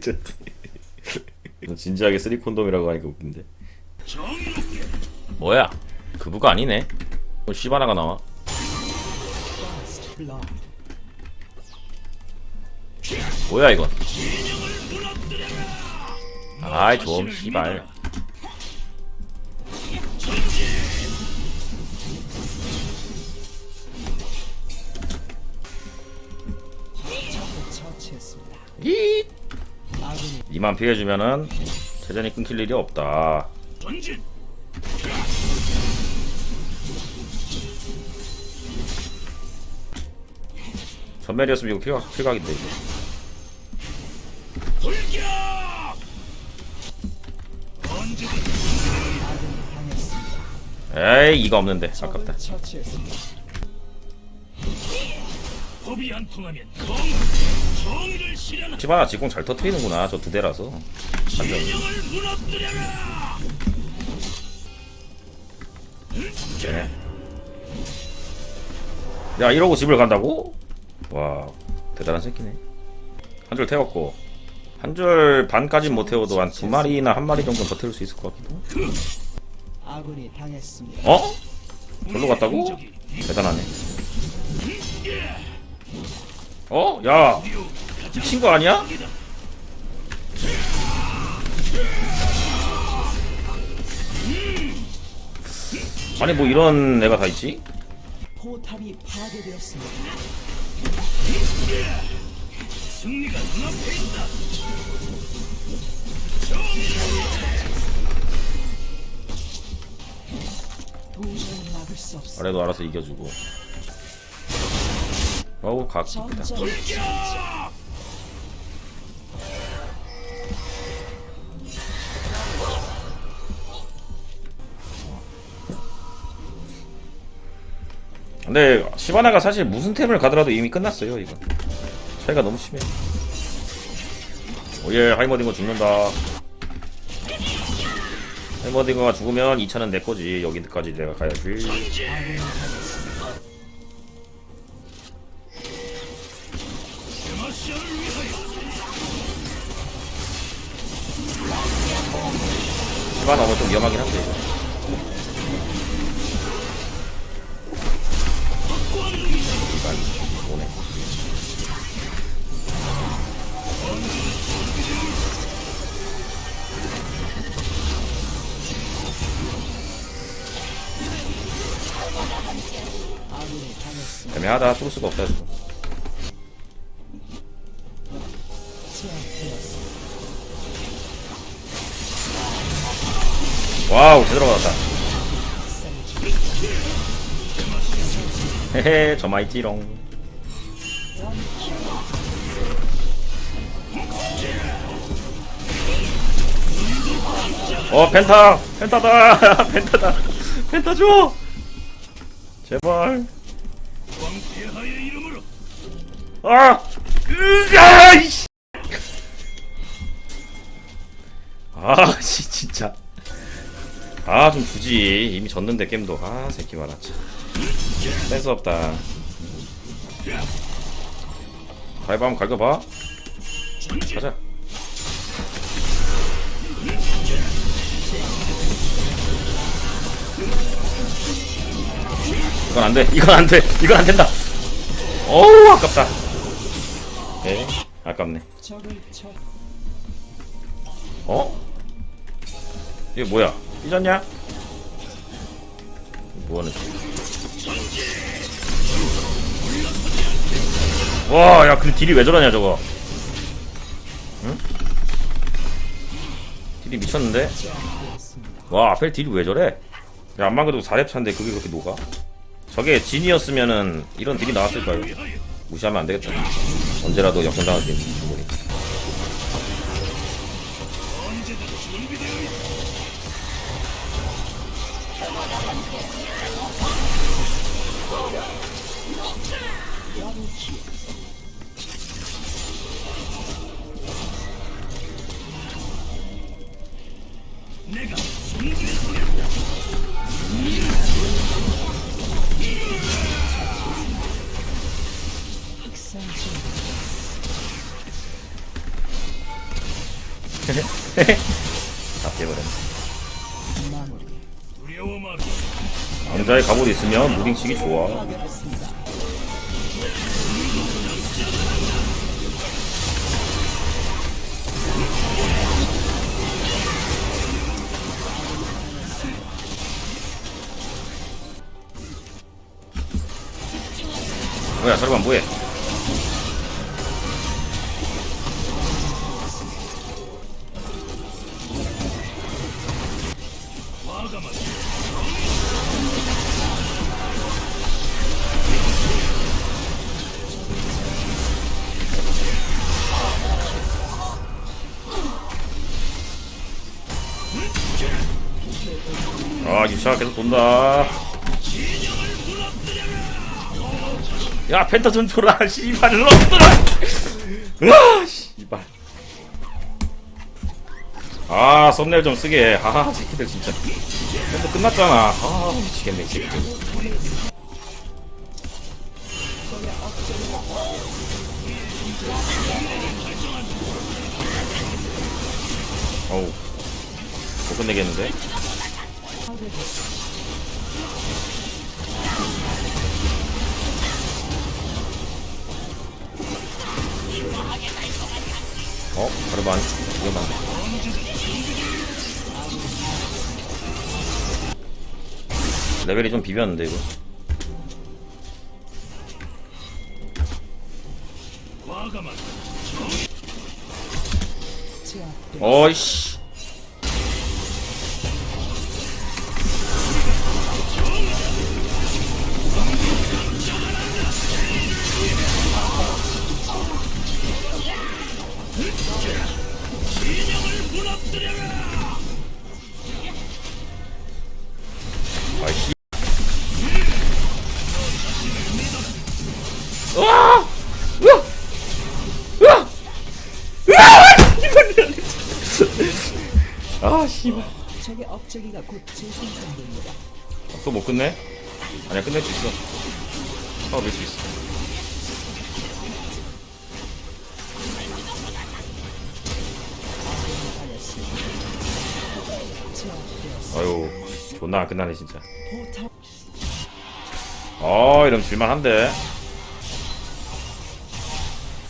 저- 진지하게 쓰리 콘돔이라고 하니까 웃긴데. 뭐야? 그부가 아니네. 뭐 씨바나가 나와. 뭐야 이건? 아이 좀 씨발. 이 이만 피해주면은 재전이 끊길 일이 없다. 전진. 전멸이었으면 이거 필각 필각인데 이거. 돌격. 에이 이거 없는데 아깝다. 법이 안 통하면 정 시바나 직공 잘 터트리는구나 저 두 대라서. 쟤네. 야 이러고 집을 간다고? 와 대단한 새끼네. 한 줄 태웠고 한 줄 반까진 못 태워도 한 두 마리나 한 마리 정도 더 태울 수 있을 것 같기도. 어? 절로 갔다고? 대단하네. 어? 야 미친 거 아니야? 아니 뭐 이런 애가 다 있지? 포탑이 파괴되었습니다. 승리가 눈앞에 있다. 도저히 막을 수 없습니다. 아래도 알아서 이겨주고. 어우 각입니다. 근데 시바나가 사실 무슨 템을 가더라도 이미 끝났어요 이거. 차이가 너무 심해. 오예 하이머딩거 죽는다. 하이머딩거가 죽으면 2차는 내 거지. 여기까지 내가 가야지. 시바나 오면 좀 위험하긴 한데 이거. 일단 오네. 애매하다. 뚫을 수가 없다 지금. 와우 제대로 받았다. 헤헤 저 마이 찌롱. 어 펜타! 펜타다! 펜타다! 펜타 줘! 제발. 아! 으아 이씨! 아씨 진짜 아 좀 주지 이미 졌는데 게임도. 아 새끼 참. 센스 없다. 가위바 한번 갈겨봐. 가자. 이건 안돼. 이건 안돼. 이건 안된다. 어우 아깝다. 에 아깝네. 어? 이게 뭐야? 삐졌냐? 뭐하는 와, 야, 그 딜이 왜 저러냐, 저거. 응? 딜이 미쳤는데? 와, 앞에 딜이 왜 저래? 야, 안만 그래도 4렙 차인데 그게 그렇게 녹아? 저게 진이었으면은 이런 딜이 나왔을까요? 무시하면 안 되겠다. 언제라도 역전당할 수 다 마라. 왕자의 갑옷 있으면 무빙치기 좋아. 뭐야 설관 뭐해 아 유차가 계속 돈다. 야 펜타 좀 줘라 씨발 놈들아 으아 아 썸네일 좀 쓰게. 아 새끼들 진짜. 펜타 끝났잖아. 아 미치겠네 이 새끼들. 어우. 못 끝내겠는데? 어? 바르반 위험한 레벨이 좀 비볐는데 이거. 어이씨 적의 업적이가 곧 재생산됩니다. 또 못 끝내? 아니야 끝낼 수 있어 어 밀수 있어. 아유 존나 안 끝나네 진짜 어 이러면 질만한데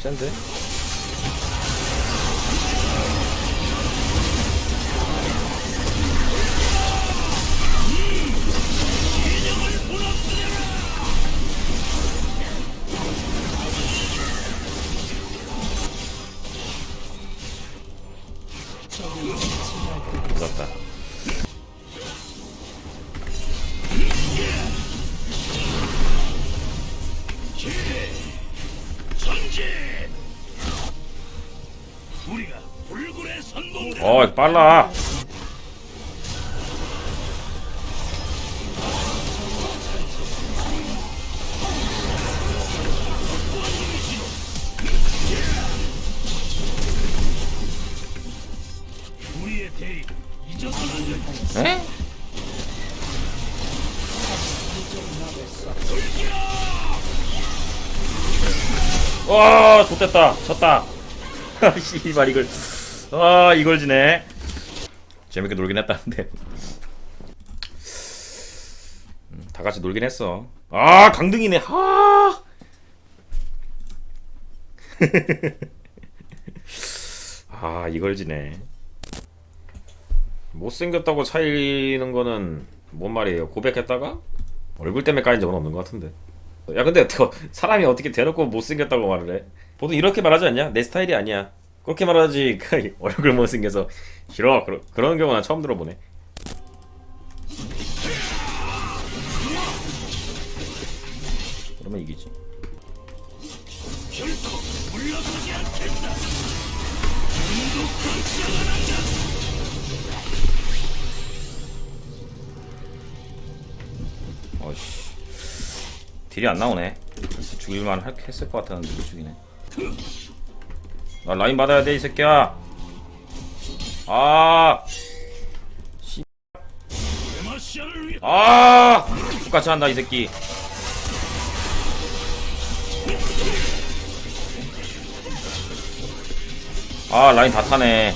센데? 빨라? 와 좋됐다. 졌다. 씨발 이걸 아 이걸 지네. 재밌게 놀긴 했다는데. 음, 다 같이 놀긴 했어. 아 강등이네. 하 아 이걸 지네. 못생겼다고 차이는 거는 뭔 말이에요? 고백했다가 얼굴 때문에 까인 적은 없는 것 같은데. 야 근데 또 사람이 어떻게 대놓고 못생겼다고 말을 해? 보통 이렇게 말하지 않냐? 내 스타일이 아니야 그렇게 말하지 그 얼굴 못생겨서. 싫어. 그러, 그런 경우 는 처음 들어보네. 그러면 이기지. 어이씨. 딜이 안 나오네. 죽일만 할- 했을 것 같았는데 못 죽이네 나 라인 받아야 돼 이 새끼야. 아아. 똑같이 한다 이 새끼. 아 라인 다 타네.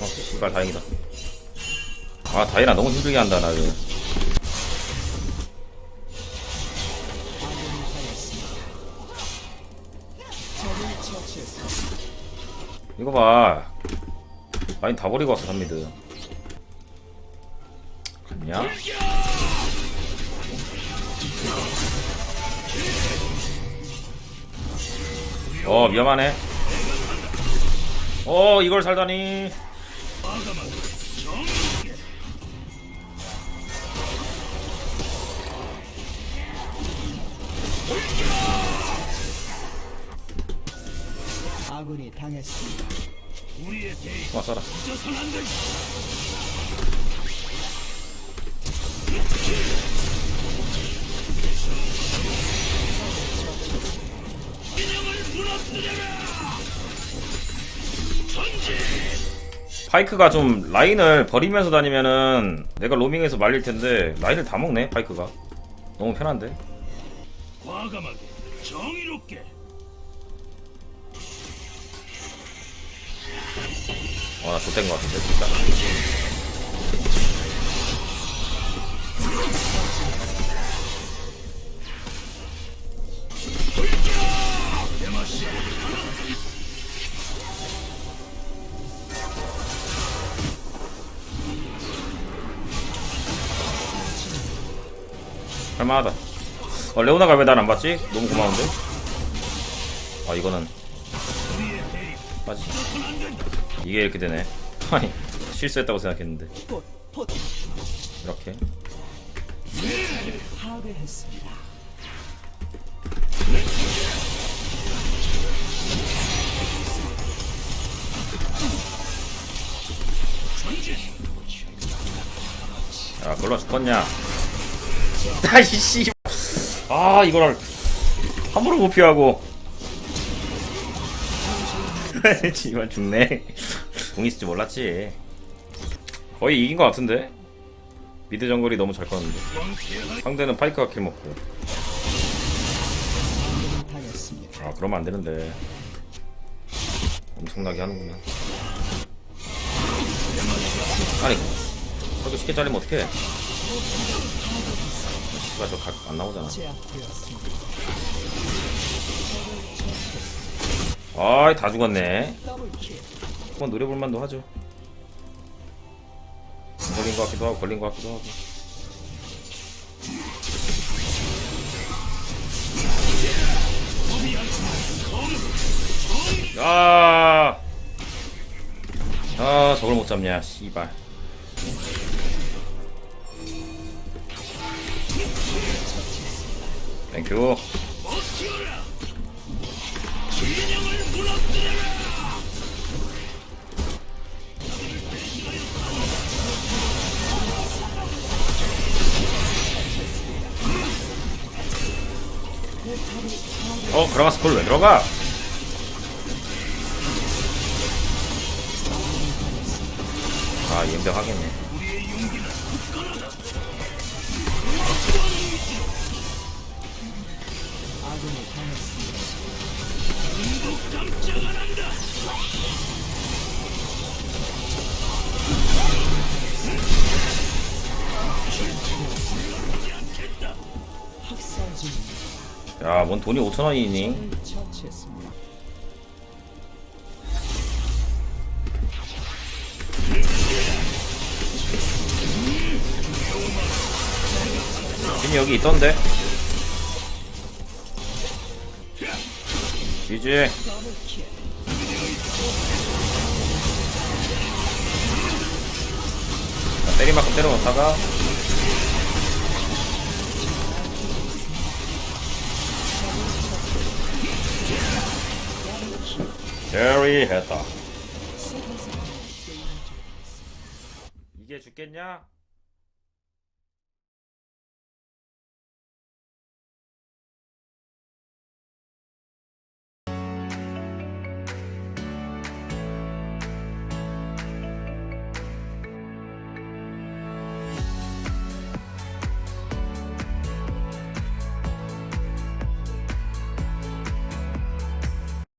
아, 씨발 다행이다. 아 다이나 너무 힘들게 한다 나 이거. 봐. 라인 다 버리고 왔어 삼미드. 갔냐? 어 위험하네. 어 이걸 살다니 아군이 당했습니다. 우리의 대의 와 쏴라 잊어선 안 된다. 진영을 무너뜨려라. 전진. 파이크가 좀 라인을 버리면서 다니면은 내가 로밍에서 말릴 텐데 라인을 다 먹네 파이크가 너무 편한데 과감하게 정의롭게. 와나 좆된 것 같은데 진짜. 할만하다 어 레오나가 왜 날 안 봤지? 너무 고마운데? 아 이거는 빠지. 이게 이렇게 되네 아니 실수했다고 생각했는데 이렇게. 전진. 야 걸러 죽었냐 아이씨 아 이거를 함부로 못 피하고. 지만 죽네. 공 있을 줄 몰랐지. 거의 이긴 것 같은데? 미드 정글이 너무 잘 컸는데. 상대는 파이크가 킬 먹고. 아 그러면 안 되는데. 엄청나게 하는구나. 아니 그렇게 쉽게 잘리면 어떡해 씨발 저각 안 나오잖아. 아이 다 죽었네. 한번 노려볼 만도 하죠 걸린 것 같기도 하고 걸린 것 같기도 하고 아, 아 저걸 못 잡냐 씨발 땡큐. 어 그라가스 콜왜 들어가 아 연병 하겠네 야뭔 돈이 5천원이니 여기 있던데. 자, 때릴 만큼 때려놓다가 캐리했다 이게 죽겠냐?